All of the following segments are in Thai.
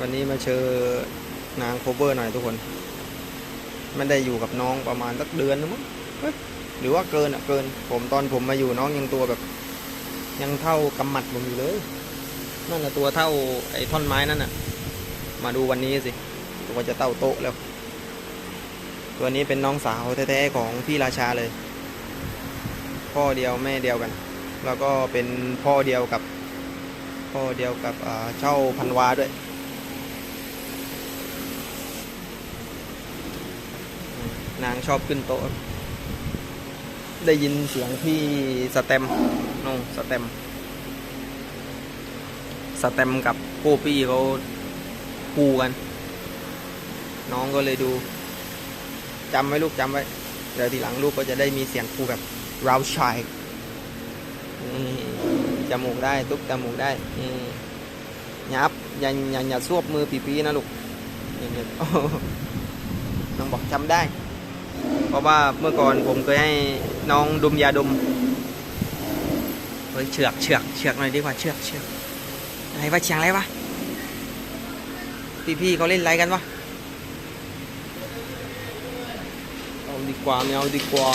วันนี้มาเชิญนางโคเวอร์หน่อยทุกคนไม่ได้อยู่กับน้องประมาณสักเดือนนึงมั้งหรือว่าเกินอะเกิน ผมตอนผมมาอยู่น้องยังตัวแบบ ยังเท่ากำมัดผมอยู่เลย นั่นแหละตัวเท่าไอ้ท่อนไม้นั่นน่ะ มาดูวันนี้สิตัวจะเต้าโต๊ะแล้ว ตัวนี้เป็นน้องสาวแท้ๆของพี่ราชาเลย พ่อเดียวแม่เดียวกัน แล้วก็เป็นพ่อเดียวกับ พ่อเดียวกับอ่าเช่าพันวาด้วย นางชอบขึ้นโต๊ะ ได้ยินเสียงพี่สแตมน้องสแตมสแตมกับโกปี้เขาคูกัน น้องก็เลยดูจำไว้ลูกจำไว้ เดี๋ยวทีหลังลูกก็จะได้มีเสียงคูแบบราวชายจมูกได้ ตุ๊บจมูกได้ยับอย่าอย่าอย่าซวบมือปีๆนะลูกอย่าอย่าน้องบอกจำได้ เพราะว่าเมื่อก่อนผมเคยให้น้องดมยาดมเฮ้ยเชือกเชือกเชือกหน่อยดีกว่าเชือกเชือกอะไรวะเชียงอะไรวะพี่พี่ๆเขาเล่นอะไรกันวะเอาดีกว่าไม่เอาดีกว่า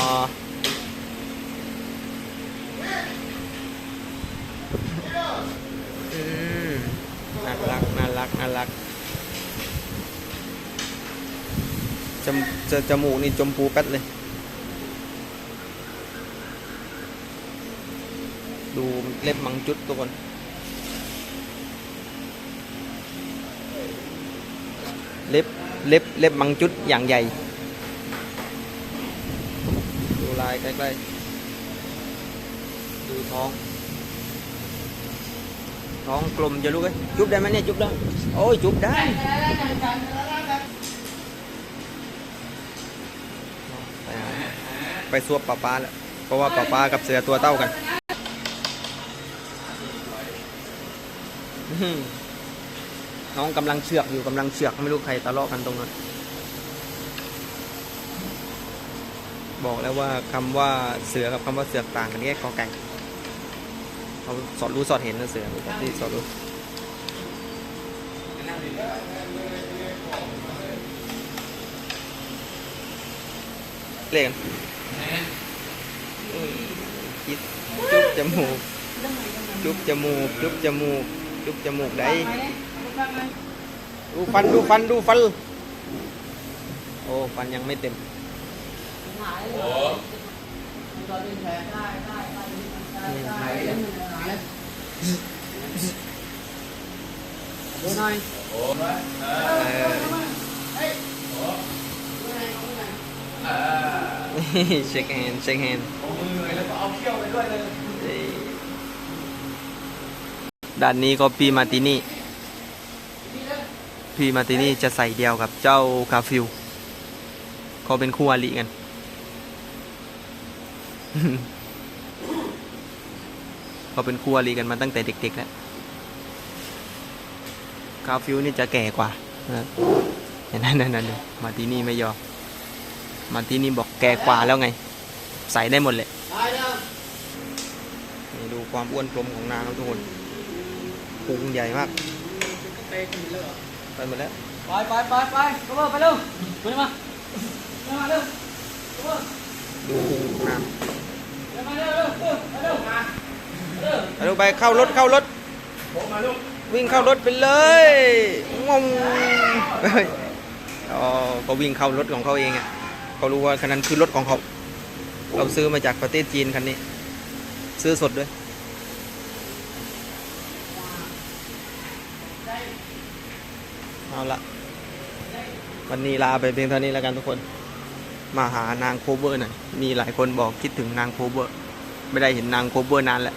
อืมน่ารักน่ารักน่ารัก จมจะจมูกนี่จมพูแป๊ดเลย ดูเล็บมังจุดทุกคนเล็บเล็บเล็บมังจุดอย่างใหญ่ ดูลายใกล้ๆ ดูท้อง ท้องกลมจะลูกเอ้ยจุบได้ไหมเนี่ย จุบได้ โอ้ย จุบได้ ไปซวบป้าป้าแล้วเพราะว่าป้าป้ากับเสือตัวเต้ากันน้องกำลังเชือกอยู่กำลังเชือกไม่รู้ใครทะเลาะกันตรงนั้น บอกแล้วว่าคำว่าเสือกับคำว่าเสือกต่างกันแค่กอไก่เขาสอดรู้สอดเห็นนะเสือที่สอดรู้เล่น อืมคิดจุ๊บจมูก จุ๊บจมูก จุ๊บจมูก จุ๊บจมูกได้ดูฟันดูฟันดูฟัน โอ้ฟันยังไม่เต็มดูห น่อยเออเช็คแฮนด์เช็คแฮนด์ด้านนี้ก็พี่มาร์ตินี่พี่มาร์ตินี่จะใส่เดียวกับเจ้ากาฟิลเขาเป็นคู่อริกันเขาเป็นคู่อริกันมาตั้งแต่เด็กๆแล้วกาฟิลนี่จะแก่กว่านะเห็นนั่นนั่นนั่นมาร์ตินี่ไม่ยอมมาร์ตินี่บอก แก่กว่าแล้วไง ใส่ได้หมดเลยได้แล้วนี่ดูความอ้วนกลมของนางครับทุกคนพุงใหญ่มากเตะกันเลยเหรอไปหมดแล้ว ไปไปไปไปก็มาไปเร็วมามามาเร็วก็มาดูพุงของนางมาเร็วเร็วเร็วเร็วมาไปดูไปเข้ารถเข้ารถมาลูกวิ่งเข้ารถไปเลยงงเฮ้ยอ๋อก็วิ่งเข้ารถของเขาเองอะ เขารู้ว่าคันนั้นคือรถของเขา เราซื้อมาจากประเทศจีนคันนี้ ซื้อสดด้วย เอาละวันนี้ลาไปเพียงเท่านี้แล้วกันทุกคน มาหานางโคเวอร์หน่อย มีหลายคนบอกคิดถึงนางโคเวอร์ ไม่ได้เห็นนางโคเวอร์นานแล้ว